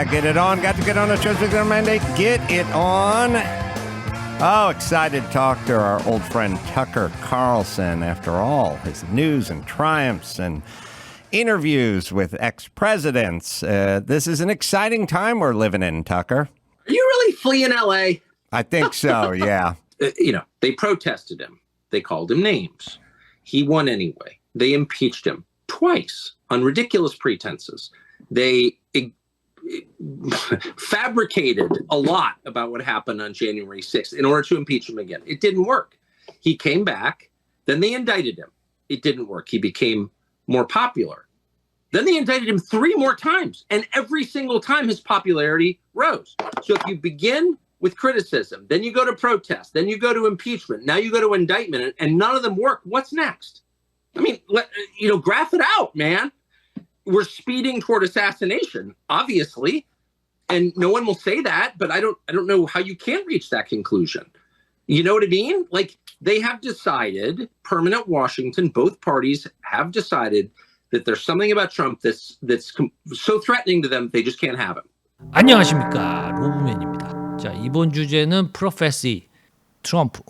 Yeah, get it on. Got to get on the show. Monday. Get it on. Oh, excited to talk to our old friend Tucker Carlson. After all, his news and triumphs and interviews with ex presidents. Uh, this is an exciting time we're living in, Tucker. Are you really fleeing LA? I think so, yeah. Uh, you know, they protested him, they called him names. He won anyway. They impeached him twice on ridiculous pretenses. They fabricated a lot about what happened on January 6th in order to impeach him again. It didn't work. He came back, then they indicted him. It didn't work. He became more popular. Then they indicted him three more times, and every single time his popularity rose. So if you begin with criticism, then you go to protest, then you go to impeachment, now you go to indictment, and none of them work, what's next? I mean, let, you know, graph it out, man we're speeding toward assassination, obviously, and no one will say that. But I don't, I don't know how you can reach that conclusion. You know what I mean? Like they have decided, permanent Washington, both parties have decided that there's something about Trump that's that's so threatening to them they just can't have him. 안녕하십니까 로브맨입니다. 자 이번 주제는 프로페시 트럼프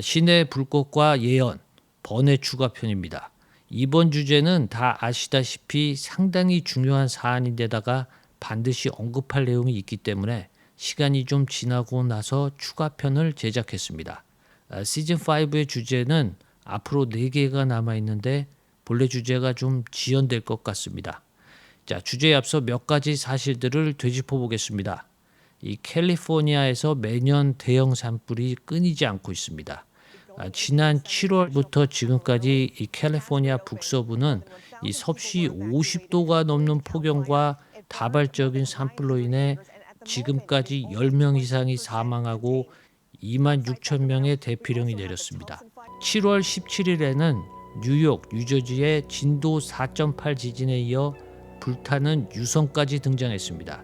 신의 불꽃과 예언 번외 추가편입니다. 이번 주제는 다 아시다시피 상당히 중요한 사안인데다가 반드시 언급할 내용이 있기 때문에 시간이 좀 지나고 나서 추가편을 제작했습니다. 아, 시즌 5의 주제는 앞으로 4개가 남아 있는데 본래 주제가 좀 지연될 것 같습니다. 자, 주제에 앞서 몇 가지 사실들을 되짚어 보겠습니다. 이 캘리포니아에서 매년 대형 산불이 끊이지 않고 있습니다. 아, 지난 7월부터 지금까지 이 캘리포니아 북서부는 이 섭씨 50도가 넘는 폭염과 다발적인 산불로 인해 지금까지 10명 이상이 사망하고 2만 6천 명의 대피령이 내렸습니다. 7월 17일에는 뉴욕, 뉴저지의 진도 4.8 지진에 이어 불타는 유성까지 등장했습니다.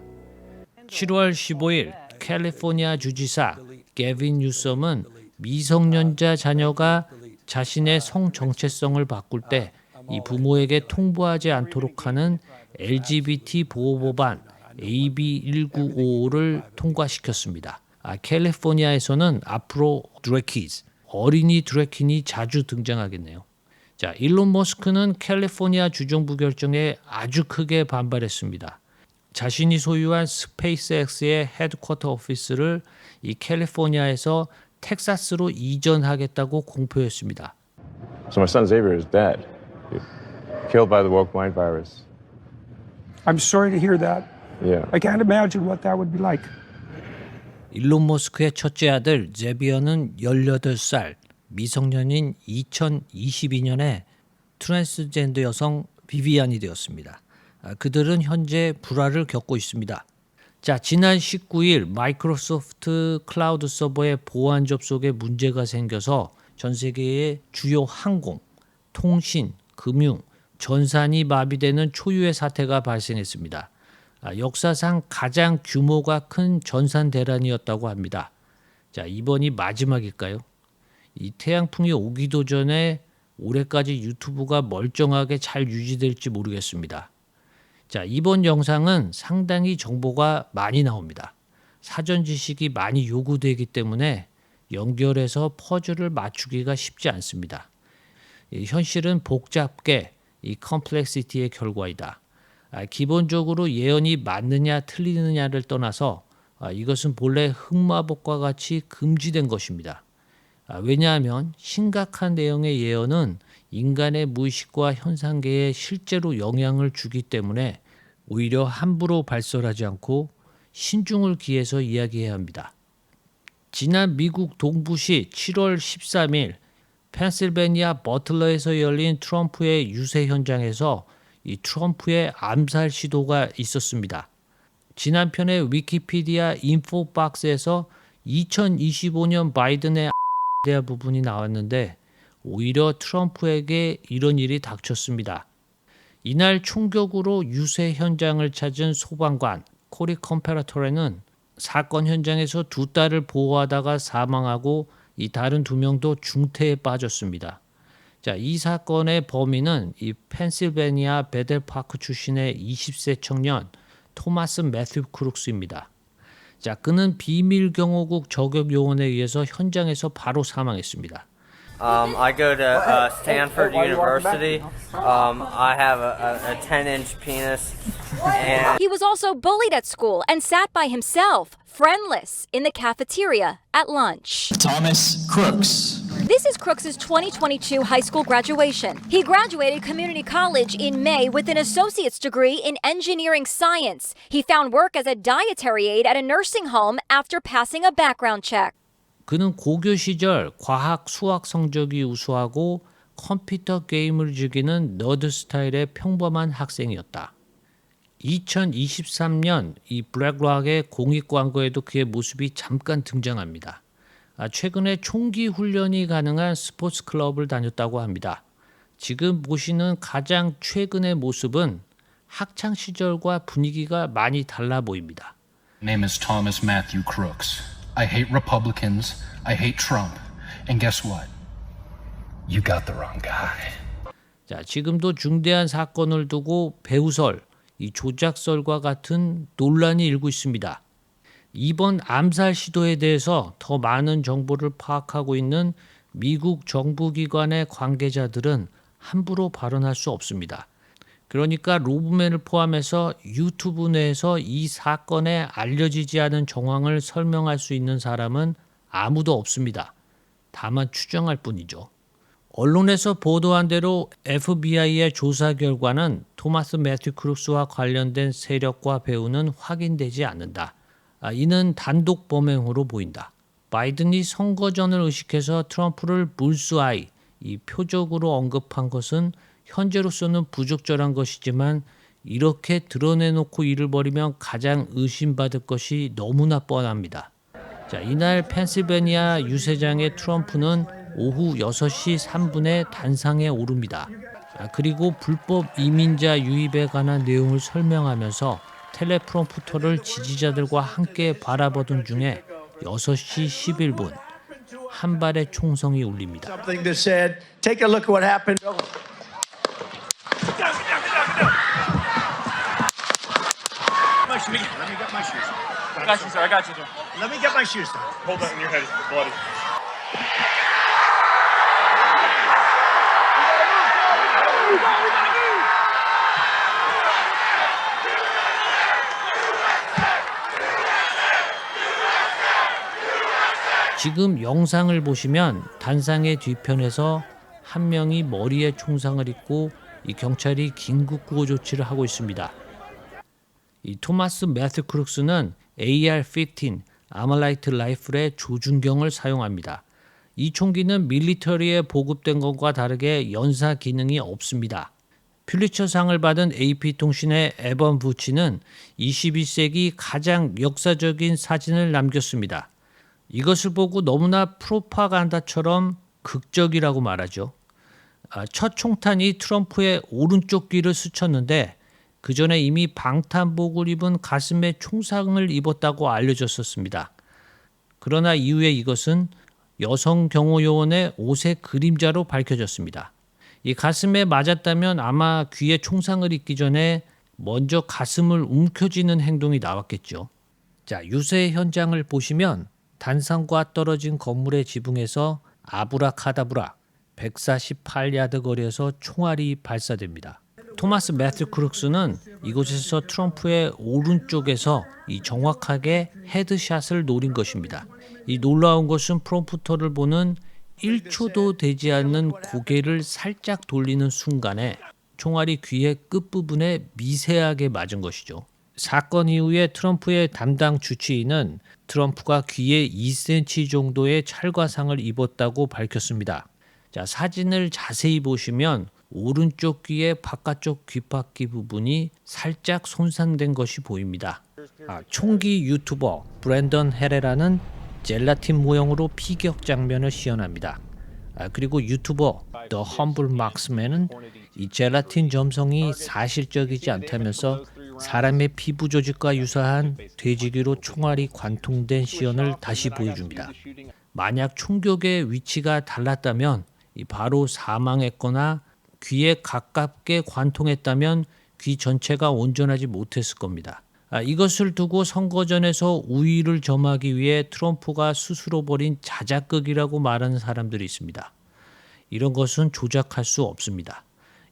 7월 15일 캘리포니아 주지사 게빈 뉴섬은 미성년자 자녀가 자신의 성 정체성을 바꿀 때 이 부모에게 통보하지 않도록 하는 LGBT 보호 법안 AB 1955를 통과시켰습니다. 아, 캘리포니아에서는 앞으로 드래키즈 어린이 드래킨이 자주 등장하겠네요. 자, 일론 머스크는 캘리포니아 주정부 결정에 아주 크게 반발했습니다. 자신이 소유한 스페이스X의 헤드쿼터 오피스를 이 캘리포니아에서 텍사스로 이전하겠다고 공표했습니다. So my son Xavier is dead, killed by the woke mind virus. I'm sorry to hear that. Yeah. I can't imagine what that would be like. 일론 머스크의 첫째 아들 제비어는 18살 미성년인 2022년에 트랜스젠더 여성 비비안이 되었습니다. 아, 그들은 현재 불화를 겪고 있습니다. 자, 지난 19일 마이크로소프트 클라우드 서버의 보안 접속에 문제가 생겨서 전 세계의 주요 항공, 통신, 금융, 전산이 마비되는 초유의 사태가 발생했습니다. 아, 역사상 가장 규모가 큰 전산 대란이었다고 합니다. 자, 이번이 마지막일까요? 이 태양풍이 오기도 전에 올해까지 유튜브가 멀쩡하게 잘 유지될지 모르겠습니다. 자, 이번 영상은 상당히 정보가 많이 나옵니다. 사전 지식이 많이 요구되기 때문에 연결해서 퍼즐을 맞추기가 쉽지 않습니다. 현실은 복잡게 이 컴플렉시티의 결과이다. 아, 기본적으로 예언이 맞느냐 틀리느냐를 떠나서 아, 이것은 본래 흑마법과 같이 금지된 것입니다. 아, 왜냐하면 심각한 내용의 예언은 인간의 무의식과 현상계에 실제로 영향을 주기 때문에 오히려 함부로 발설하지 않고 신중을 기해서 이야기해야 합니다. 지난 미국 동부시 7월 13일 펜실베니아 버틀러에서 열린 트럼프의 유세 현장에서 이 트럼프의 암살 시도가 있었습니다. 지난 편에 위키피디아 인포박스에서 2025년 바이든의 대한 부분이 나왔는데 오히려 트럼프에게 이런 일이 닥쳤습니다. 이날 총격으로 유세 현장을 찾은 소방관 코리 컴페라토레는 사건 현장에서 두 딸을 보호하다가 사망하고 이 다른 두 명도 중태에 빠졌습니다. 자, 이 사건의 범인은 이 펜실베니아 베델파크 출신의 20세 청년 토마스 매튜 크룩스입니다. 자, 그는 비밀 경호국 저격 요원에 의해서 현장에서 바로 사망했습니다. Um, I go to uh, Stanford University. Um, I have a, a, a 10 inch penis. And He was also bullied at school and sat by himself, friendless, in the cafeteria at lunch. Thomas Crooks. This is Crooks's 2022 high school graduation. He graduated community college in May with an associate's degree in engineering science. He found work as a dietary aide at a nursing home after passing a background check. 그는 고교 시절 과학, 수학 성적이 우수하고 컴퓨터 게임을 즐기는 너드 스타일의 평범한 학생이었다. 2023년 이 블랙락의 공익 광고에도 그의 모습이 잠깐 등장합니다. 아, 최근에 총기 훈련이 가능한 스포츠 클럽을 다녔다고 합니다. 지금 보시는 가장 최근의 모습은 학창 시절과 분위기가 많이 달라 보입니다. Name is Thomas Matthew Crooks. I hate Republicans. I hate Trump. And guess what? You got the wrong guy. 자, 지금도 중대한 사건을 두고 배우설, 이 조작설과 같은 논란이 일고 있습니다. 이번 암살 시도에 대해서 더 많은 정보를 파악하고 있는 미국 정부기관의 관계자들은 함부로 발언할 수 없습니다. 그러니까 로브맨을 포함해서 유튜브 내에서 이 사건에 알려지지 않은 정황을 설명할 수 있는 사람은 아무도 없습니다. 다만 추정할 뿐이죠. 언론에서 보도한 대로 FBI의 조사 결과는 토마스 매튜 크룩스와 관련된 세력과 배우는 확인되지 않는다. 아, 이는 단독 범행으로 보인다. 바이든이 선거전을 의식해서 트럼프를 물수아이, 이 표적으로 언급한 것은 현재로서는 부적절한 것이지만 이렇게 드러내놓고 일을 벌이면 가장 의심받을 것이 너무나 뻔합니다. 자, 이날 펜실베니아 유세장의 트럼프는 오후 6시 3분에 단상에 오릅니다. 아, 그리고 불법 이민자 유입에 관한 내용을 설명하면서 텔레프롬프터를 지지자들과 함께 바라보던 중에 6시 11분 한 발의 총성이 울립니다. something that said, take a look at what happened. Let me get my shoes. I got you, sir. I got you, sir. Let me get my shoes. Sir. Hold that in your head. It's bloody. 지금 영상을 보시면 단상의 뒤편에서 한 명이 머리에 총상을 입고 이 경찰이 긴급 구호 조치를 하고 있습니다. 이 토마스 매튜 크룩스는 AR-15 아말라이트 라이플의 조준경을 사용합니다. 이 총기는 밀리터리에 보급된 것과 다르게 연사 기능이 없습니다. 퓰리처상을 받은 AP통신의 에번 부치는 21세기 가장 역사적인 사진을 남겼습니다. 이것을 보고 너무나 프로파간다처럼 극적이라고 말하죠. 아, 첫 총탄이 트럼프의 오른쪽 귀를 스쳤는데 그 전에 이미 방탄복을 입은 가슴에 총상을 입었다고 알려졌었습니다. 그러나 이후에 이것은 여성 경호 요원의 옷의 그림자로 밝혀졌습니다. 이 가슴에 맞았다면 아마 귀에 총상을 입기 전에 먼저 가슴을 움켜쥐는 행동이 나왔겠죠. 자, 유세 현장을 보시면 단상과 떨어진 건물의 지붕에서 아브라카다브라 148야드 거리에서 총알이 발사됩니다. 토마스 매튜 크룩스는 이곳에서 트럼프의 오른쪽에서 이 정확하게 헤드샷을 노린 것입니다. 이 놀라운 것은 프롬프터를 보는 1초도 되지 않는 고개를 살짝 돌리는 순간에 총알이 귀의 끝부분에 미세하게 맞은 것이죠. 사건 이후에 트럼프의 담당 주치의는 트럼프가 귀에 2cm 정도의 찰과상을 입었다고 밝혔습니다. 자, 사진을 자세히 보시면 오른쪽 귀의 바깥쪽 귓바퀴 부분이 살짝 손상된 것이 보입니다. 아, 총기 유튜버 브랜던 헤레라는 젤라틴 모형으로 피격 장면을 시연합니다. 아, 그리고 유튜버 The Humble Marksman은 이 젤라틴 점성이 사실적이지 않다면서 사람의 피부 조직과 유사한 돼지귀로 총알이 관통된 시연을 다시 보여줍니다. 만약 총격의 위치가 달랐다면 이 바로 사망했거나 귀에 가깝게 관통했다면 귀 전체가 온전하지 못했을 겁니다. 아, 이것을 두고 선거전에서 우위를 점하기 위해 트럼프가 스스로 벌인 자작극이라고 말하는 사람들이 있습니다. 이런 것은 조작할 수 없습니다.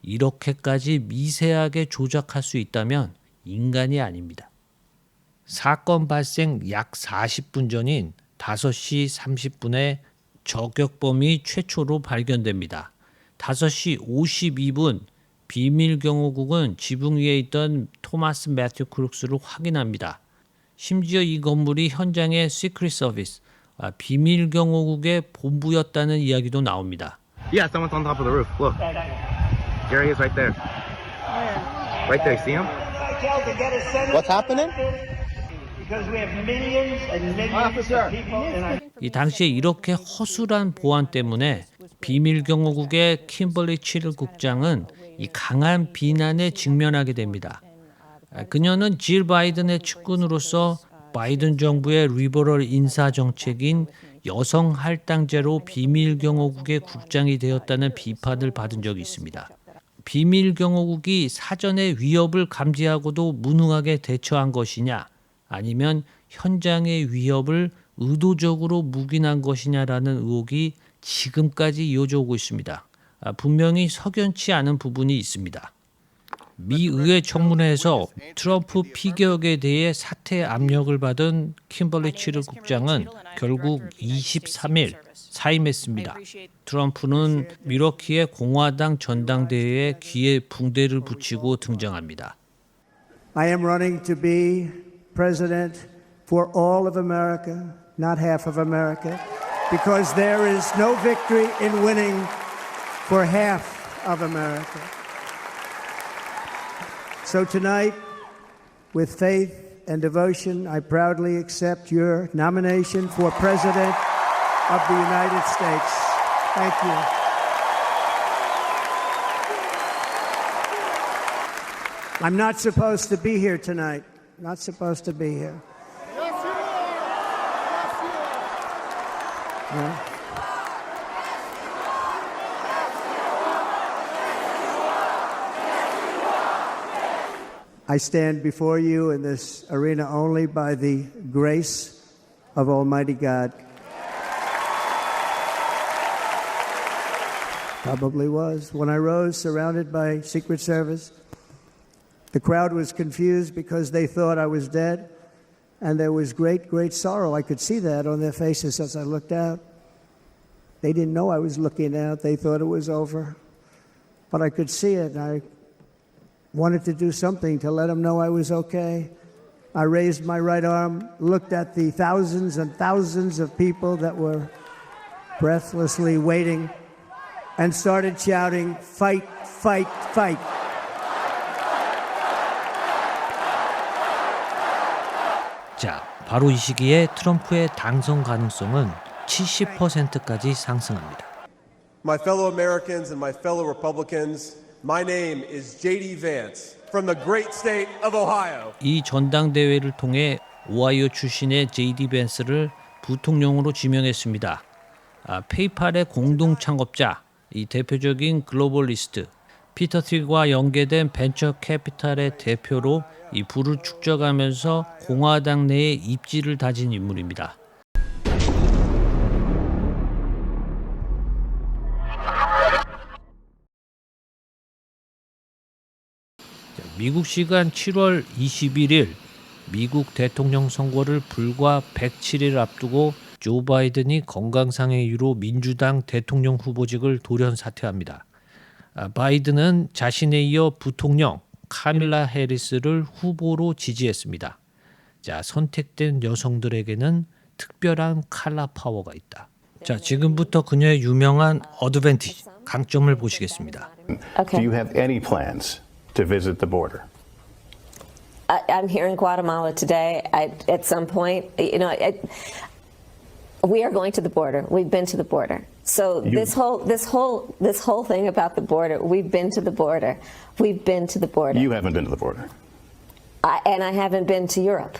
이렇게까지 미세하게 조작할 수 있다면 인간이 아닙니다. 사건 발생 약 40분 전인 5시 30분에 저격범이 최초로 발견됩니다. 5시 52분 비밀 경호국은 지붕 위에 있던 토마스 매튜 크룩스를 확인합니다. 심지어 이 건물이 현장의 시크릿 서비스, 아, 비밀 경호국의 본부였다는 이야기도 나옵니다. Yeah, someone's on top of the roof. Look. There he is right there. Right there, see him? What's happening? Because we have millions and millions of people in our 이 당시에 이렇게 허술한 보안 때문에 비밀 경호국의 킴벌리 치를 국장은 이 강한 비난에 직면하게 됩니다. 아, 그녀는 질 바이든의 측근으로서 바이든 정부의 리버럴 인사 정책인 여성 할당제로 비밀 경호국의 국장이 되었다는 비판을 받은 적이 있습니다. 비밀 경호국이 사전에 위협을 감지하고도 무능하게 대처한 것이냐 아니면 현장의 위협을 의도적으로 묵인한 것이냐라는 의혹이 지금까지 이어져 오고 있습니다. 아, 분명히 석연치 않은 부분이 있습니다. 미 의회 청문회에서 트럼프 피격에 대해 사퇴 압력을 받은 킴벌리 치르 국장은 결국 23일 사임했습니다. 트럼프는 미러키의 공화당 전당대회에 귀에 붕대를 붙이고 등장합니다. I am running to be president for all of America, not half of America, because there is no victory in winning for half of America. So tonight, with faith and devotion, I proudly accept your nomination for President of the United States. Thank you. I'm not supposed to be here tonight. Not supposed to be here. Yeah. I stand before you in this arena only by the grace of Almighty God. Probably was. When I rose, surrounded by Secret Service, the crowd was confused because they thought I was dead, and there was great, great sorrow. I could see that on their faces as I looked out. They didn't know I was looking out, they thought it was over. But I could see it, I wanted to do something to let them know I was okay. I raised my right arm, looked at the thousands and thousands of people that were breathlessly waiting, and started shouting, Fight, fight, fight. 바로 이 시기에 트럼프의 당선 가능성은 70%까지 상승합니다. My fellow Americans and my fellow Republicans, my name is JD Vance from the great state of Ohio. 이 전당대회를 통해 오하이오 출신의 제이디 벤스를 부통령으로 지명했습니다. 아, 페이팔의 공동 창업자, 이 대표적인 글로벌리스트 피터 틸과 연계된 벤처 캐피탈의 대표로 이 부를 축적하면서 공화당 내에 입지를 다진 인물입니다. 미국 시간 7월 21일 미국 대통령 선거를 불과 107일 앞두고 조 바이든이 건강상의 이유로 민주당 대통령 후보직을 돌연 사퇴합니다. 아, 바이든은 자신에 이어 부통령 카밀라 해리스를 후보로 지지했습니다. 자, 선택된 여성들에게는 특별한 칼라 파워가 있다. 자, 지금부터 그녀의 유명한 어드밴티지, 강점을 보시겠습니다. Do you have any plans to visit the border? I, I'm here in Guatemala today. I, at some point, you know, I, we are going to the border. We've been to the border. So You- this whole this whole this whole thing about the border, we've been to the border. We've been to the border. You haven't been to the border. I, and I haven't been to Europe.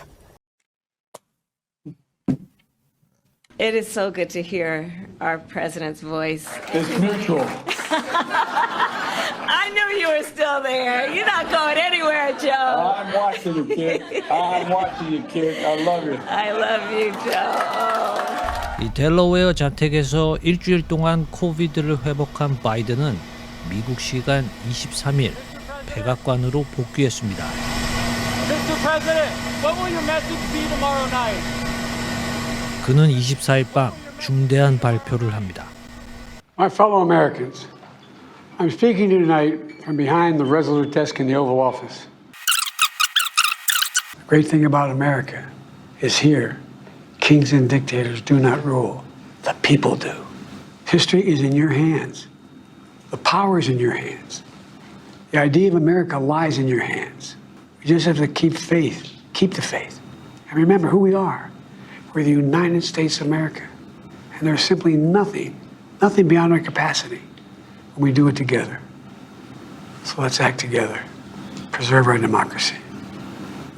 It is so good to hear our president's voice. It's mutual. I I knew you were still there. You're not going anywhere, Joe. I'm watching you, kid. I'm watching you, kid. I love you. I love you, Joe. 이 델러웨어 자택에서 일주일 동안 코비드를 회복한 바이든은 미국 시간 23일 백악관으로 복귀했습니다. 그는 24일 밤 중대한 발표를 합니다. My fellow Americans, I'm speaking to you tonight from behind the Resolute desk in the Oval Office. The great thing about America is here, kings and dictators do not rule, the people do. History is in your hands, the power is in your hands. The idea of America lies in your hands. We just have to keep faith, keep the faith, and remember who we are. We're the United States of America, and there's simply nothing nothing beyond our capacity when we do it together. So let's act together, preserve our democracy.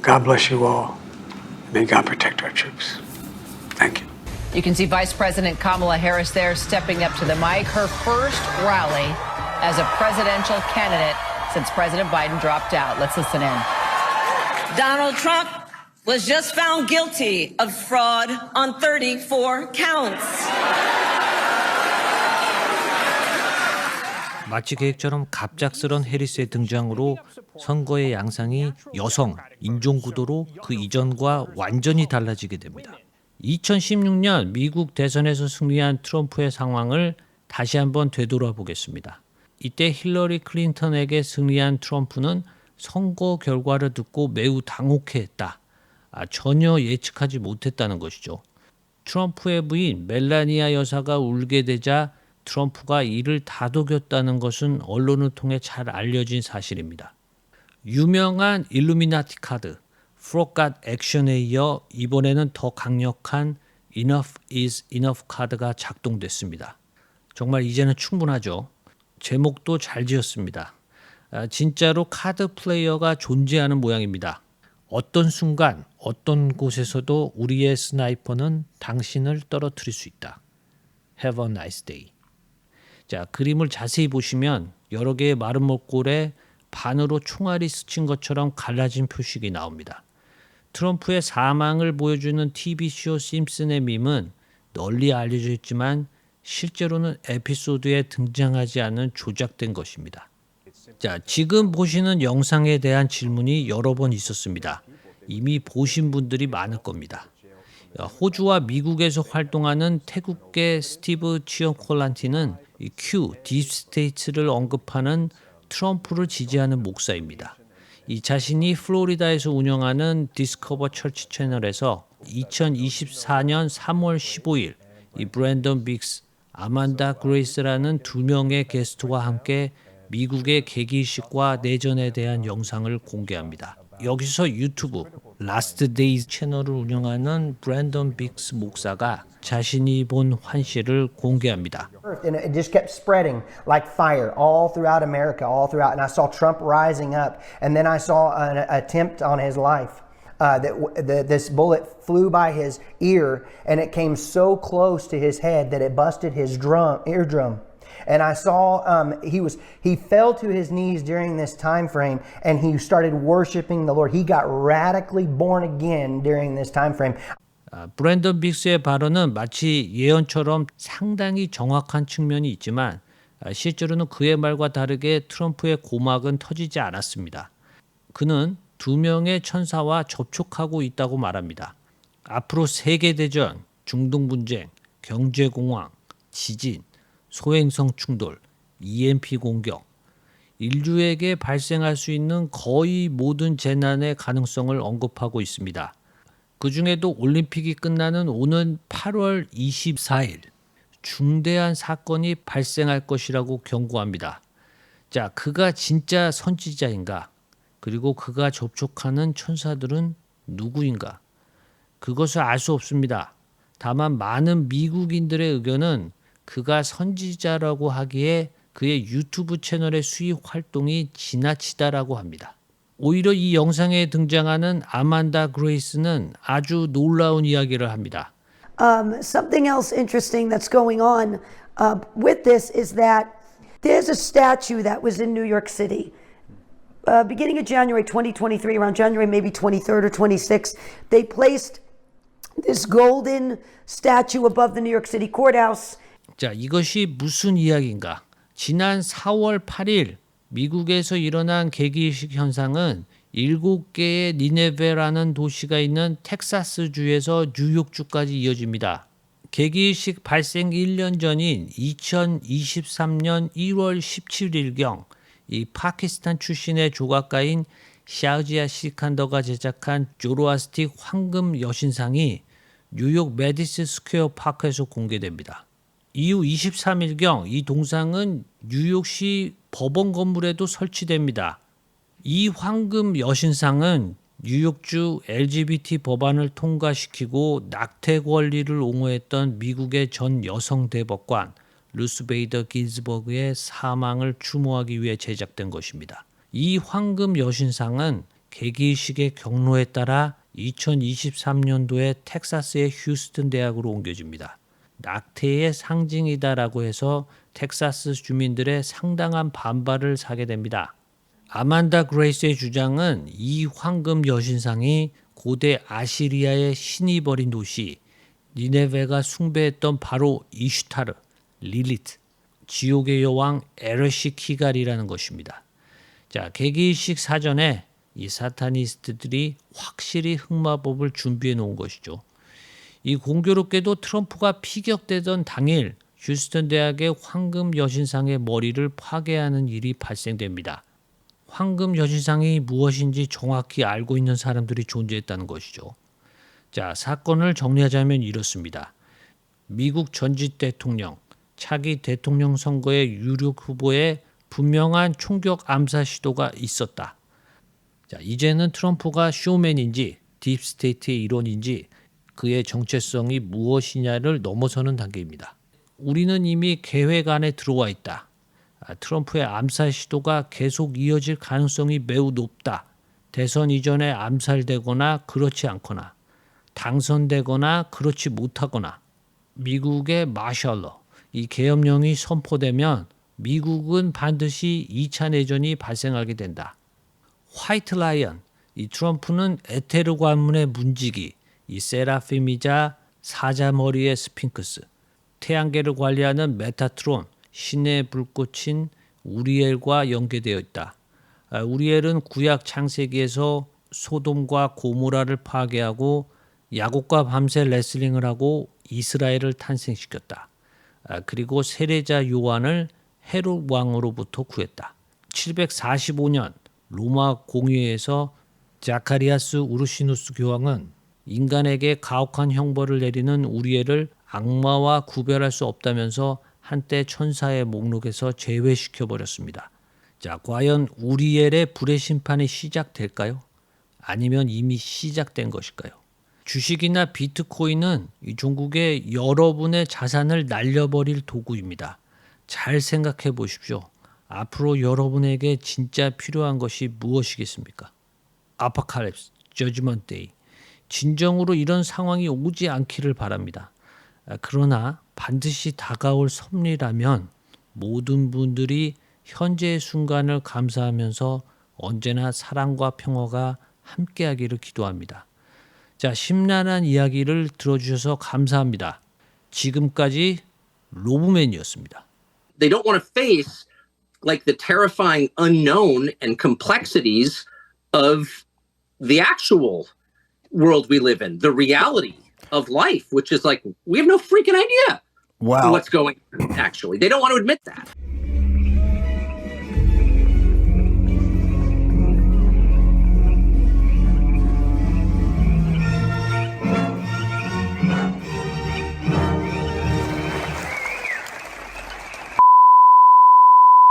God bless you all, and may God protect our troops. Thank you. You can see Vice President Kamala Harris there stepping up to the mic, her first rally as a presidential candidate since President Biden dropped out. Let's listen in. Donald Trump was just found guilty of fraud on 34 counts. 마치 계획처럼 갑작스런 해리스의 등장으로 선거의 양상이 여성, 인종 구도로 그 이전과 완전히 달라지게 됩니다. 2016년 미국 대선에서 승리한 트럼프의 상황을 다시 한번 되돌아보겠습니다. 이때 힐러리 클린턴에게 승리한 트럼프는 선거 결과를 듣고 매우 당혹해했다. 아, 전혀 예측하지 못했다는 것이죠. 트럼프의 부인 멜라니아 여사가 울게 되자 트럼프가 이를 다독였다는 것은 언론을 통해 잘 알려진 사실입니다. 유명한 일루미나티 카드 프로갓 액션에 이어 이번에는 더 강력한 Enough is Enough 카드가 작동됐습니다. 정말 이제는 충분하죠. 제목도 잘 지었습니다. 아, 진짜로 카드 플레이어가 존재하는 모양입니다. 어떤 순간, 어떤 곳에서도 우리의 스나이퍼는 당신을 떨어뜨릴 수 있다. Have a nice day. 자, 그림을 자세히 보시면 여러 개의 목골에 반으로 총알이 스친 것처럼 갈라진 표식이 나옵니다. 트럼프의 사망을 보여주는 TV쇼 심슨의 밈은 널리 알려져 있지만 실제로는 에피소드에 등장하지 않은 조작된 것입니다. 자, 지금 보시는 영상에 대한 질문이 여러 번 있었습니다. 이미 보신 분들이 많을 겁니다. 호주와 미국에서 활동하는 태국계 스티브 치어콜란티는 이 Q 딥스테이트를 언급하는 트럼프를 지지하는 목사입니다. 이 자신이 플로리다에서 운영하는 디스커버 철치 채널에서 2024년 3월 15일 이 브랜던 빅스, 아만다 그레이스라는 두 명의 게스트와 함께 미국의 개기식과 내전에 대한 영상을 공개합니다. 여기서 유튜브 라스트 데이즈 채널을 운영하는 브랜던 빅스 목사가 자신이 본 환시를 공개합니다. And it just kept spreading like fire all throughout America, all throughout. And I saw Trump rising up, and then I saw an attempt on his life. Uh, that the, this bullet flew by his ear, and it came so close to his head that it busted his drum, eardrum. And I saw um, he was he fell to his knees during this time frame, and he started worshiping the Lord. He got radically born again during this time frame. 아, 브랜던 빅스의 발언은 마치 예언처럼 상당히 정확한 측면이 있지만 아, 실제로는 그의 말과 다르게 트럼프의 고막은 터지지 않았습니다. 그는 두 명의 천사와 접촉하고 있다고 말합니다. 앞으로 세계 대전, 중동 분쟁, 경제 공황, 지진, 소행성 충돌, EMP 공격, 인류에게 발생할 수 있는 거의 모든 재난의 가능성을 언급하고 있습니다. 그 중에도 올림픽이 끝나는 오는 8월 24일 중대한 사건이 발생할 것이라고 경고합니다. 자, 그가 진짜 선지자인가? 그리고 그가 접촉하는 천사들은 누구인가? 그것을 알 수 없습니다. 다만 많은 미국인들의 의견은 그가 선지자라고 하기에 그의 유튜브 채널의 수익 활동이 지나치다라고 합니다. 오히려 이 영상에 등장하는 아만다 그레이스는 아주 놀라운 이야기를 합니다. Um, something else interesting that's going on uh, with this is that There's a statue that was in New York City. Uh, beginning of January 2023, around January maybe 23rd or 26th, they placed this golden statue above the New York City courthouse. 자, 이것이 무슨 이야기인가? 지난 4월 8일 미국에서 일어난 계기식 현상은 일곱 개의 니네베라는 도시가 있는 텍사스주에서 뉴욕주까지 이어집니다. 계기식 발생 1년 전인 2023년 1월 17일경 이 파키스탄 출신의 조각가인 샤우지아 시칸더가 제작한 조로아스틱 황금 여신상이 뉴욕 메디스 스퀘어 파크에서 공개됩니다. 이후 23일경 이 동상은 뉴욕시 법원 건물에도 설치됩니다. 이 황금 여신상은 뉴욕주 LGBT 법안을 통과시키고 낙태 권리를 옹호했던 미국의 전 여성 대법관 루스 베이더 긴즈버그의 사망을 추모하기 위해 제작된 것입니다. 이 황금 여신상은 개기식의 경로에 따라 2023년도에 텍사스의 휴스턴 대학으로 옮겨집니다. 낙태의 상징이다라고 해서 텍사스 주민들의 상당한 반발을 사게 됩니다. 아만다 그레이스의 주장은 이 황금 여신상이 고대 아시리아의 신이 버린 도시 니네베가 숭배했던 바로 이슈타르, 릴리트, 지옥의 여왕 에르시 키갈이라는 것입니다. 자, 개기식 사전에 이 사타니스트들이 확실히 흑마법을 준비해 놓은 것이죠. 이 공교롭게도 트럼프가 피격되던 당일 휴스턴 대학의 황금 여신상의 머리를 파괴하는 일이 발생됩니다. 황금 여신상이 무엇인지 정확히 알고 있는 사람들이 존재했다는 것이죠. 자, 사건을 정리하자면 이렇습니다. 미국 전직 대통령, 차기 대통령 선거의 유력 후보에 분명한 총격 암사 시도가 있었다. 자, 이제는 트럼프가 쇼맨인지 딥스테이트의 일원인지 그의 정체성이 무엇이냐를 넘어서는 단계입니다. 우리는 이미 계획 안에 들어와 있다. 아, 트럼프의 암살 시도가 계속 이어질 가능성이 매우 높다. 대선 이전에 암살되거나 그렇지 않거나 당선되거나 그렇지 못하거나 미국의 마샬러 이 계엄령이 선포되면 미국은 반드시 2차 내전이 발생하게 된다. 화이트 라이언 이 트럼프는 에테르 관문의 문지기 이 세라핌이자 사자머리의 스핑크스 태양계를 관리하는 메타트론 신의 불꽃인 우리엘과 연계되어 있다. 아, 우리엘은 구약 창세기에서 소돔과 고모라를 파괴하고 야곱과 밤새 레슬링을 하고 이스라엘을 탄생시켰다. 아, 그리고 세례자 요한을 헤롯 왕으로부터 구했다. 745년 로마 공의회에서 자카리아스 우르시누스 교황은 인간에게 가혹한 형벌을 내리는 우리엘을 악마와 구별할 수 없다면서 한때 천사의 목록에서 제외시켜 버렸습니다. 자, 과연 우리엘의 불의 심판이 시작될까요? 아니면 이미 시작된 것일까요? 주식이나 비트코인은 이 종국의 여러분의 자산을 날려버릴 도구입니다. 잘 생각해 보십시오. 앞으로 여러분에게 진짜 필요한 것이 무엇이겠습니까? 아파칼립스, 저지먼트 데이. 진정으로 이런 상황이 오지 않기를 바랍니다. 아, 그러나 반드시 다가올 섭리라면 모든 분들이 현재의 순간을 감사하면서 언제나 사랑과 평화가 함께하기를 기도합니다. 자, 심란한 이야기를 들어주셔서 감사합니다. 지금까지 로브맨이었습니다. They don't want to face like the terrifying unknown and complexities of the actual world we live in, the reality of life, which is like we have no freaking idea Wow. what's going on actually. They don't want to admit that.